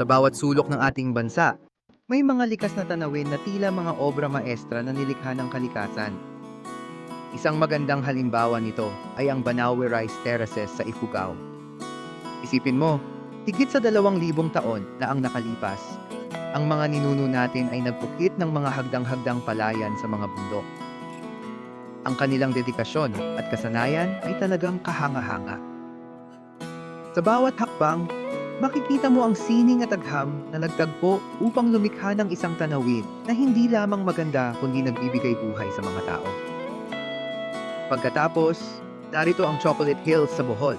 Sa bawat sulok ng ating bansa, may mga likas na tanawin na tila mga obra maestra na nilikha ng kalikasan. Isang magandang halimbawa nito ay ang Banawe Rice Terraces sa Ifugao. Isipin mo, higit sa dalawang libong taon na ang nakalipas, ang mga ninuno natin ay nagpukit ng mga hagdang-hagdang palayan sa mga bundok. Ang kanilang dedikasyon at kasanayan ay talagang kahanga-hanga. Sa bawat hakbang, makikita mo ang sining at agham na nagtagpo upang lumikha ng isang tanawin na hindi lamang maganda kundi nagbibigay buhay sa mga tao. Pagkatapos, narito ang Chocolate Hills sa Bohol.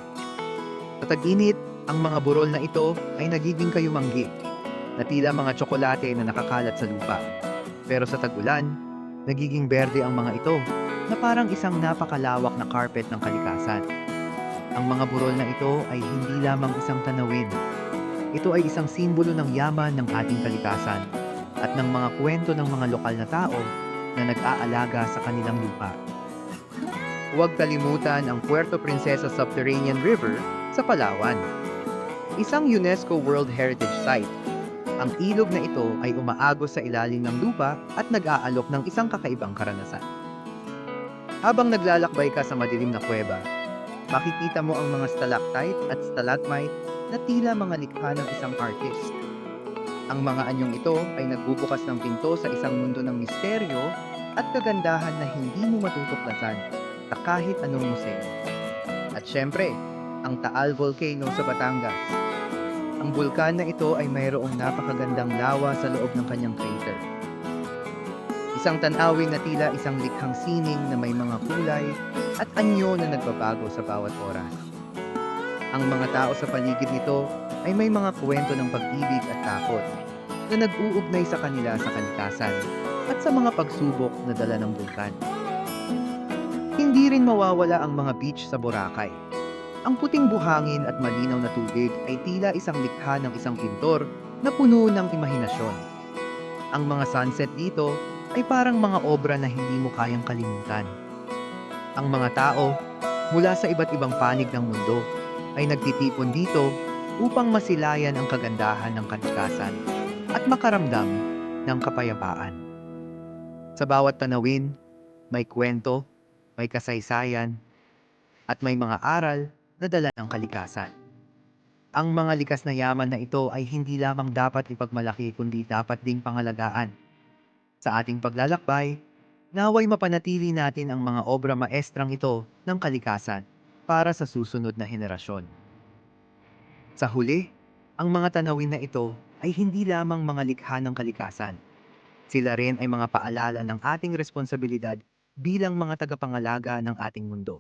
Sa tag-init, ang mga burol na ito ay nagiging kayumanggi na tila mga tsokolate na nakakalat sa lupa. Pero sa tag-ulan, nagiging berde ang mga ito na parang isang napakalawak na carpet ng kalikasan. Ang mga burol na ito ay hindi lamang isang tanawin. Ito ay isang simbolo ng yaman ng ating kalikasan at ng mga kwento ng mga lokal na tao na nag-aalaga sa kanilang lupa. Huwag kalimutan ang Puerto Princesa Subterranean River sa Palawan. Isang UNESCO World Heritage Site. Ang ilog na ito ay umaagos sa ilalim ng lupa at nag-aalok ng isang kakaibang karanasan. Habang naglalakbay ka sa madilim na kuweba, makikita mo ang mga stalactite at stalagmite na tila mga likha ng isang artist. Ang mga anyong ito ay nagbubukas ng pinto sa isang mundo ng misteryo at kagandahan na hindi mo matutuklasan sa kahit anong museo. At syempre, ang Taal Volcano sa Batangas. Ang bulkan na ito ay mayroong napakagandang lawa sa loob ng kanyang crater. Isang tanawin na tila isang likhang sining na may mga kulay at anyo na nagbabago sa bawat oras. Ang mga tao sa paligid nito ay may mga kwento ng pag-ibig at takot na nag-uugnay sa kanila sa kalikasan at sa mga pagsubok na dala ng bulkan. Hindi rin mawawala ang mga beach sa Boracay. Ang puting buhangin at malinaw na tubig ay tila isang likha ng isang pintor na puno ng imahinasyon. Ang mga sunset dito ay parang mga obra na hindi mo kayang kalimutan. Ang mga tao, mula sa iba't ibang panig ng mundo, ay nagtitipon dito upang masilayan ang kagandahan ng kalikasan at makaramdam ng kapayapaan. Sa bawat tanawin, may kwento, may kasaysayan, at may mga aral na dala ng kalikasan. Ang mga likas na yaman na ito ay hindi lamang dapat ipagmalaki kundi dapat ding pangalagaan. Sa ating paglalakbay, naway mapanatili natin ang mga obra maestrang ito ng kalikasan para sa susunod na henerasyon. Sa huli, ang mga tanawin na ito ay hindi lamang mga likha ng kalikasan. Sila rin ay mga paalala ng ating responsibilidad bilang mga tagapangalaga ng ating mundo.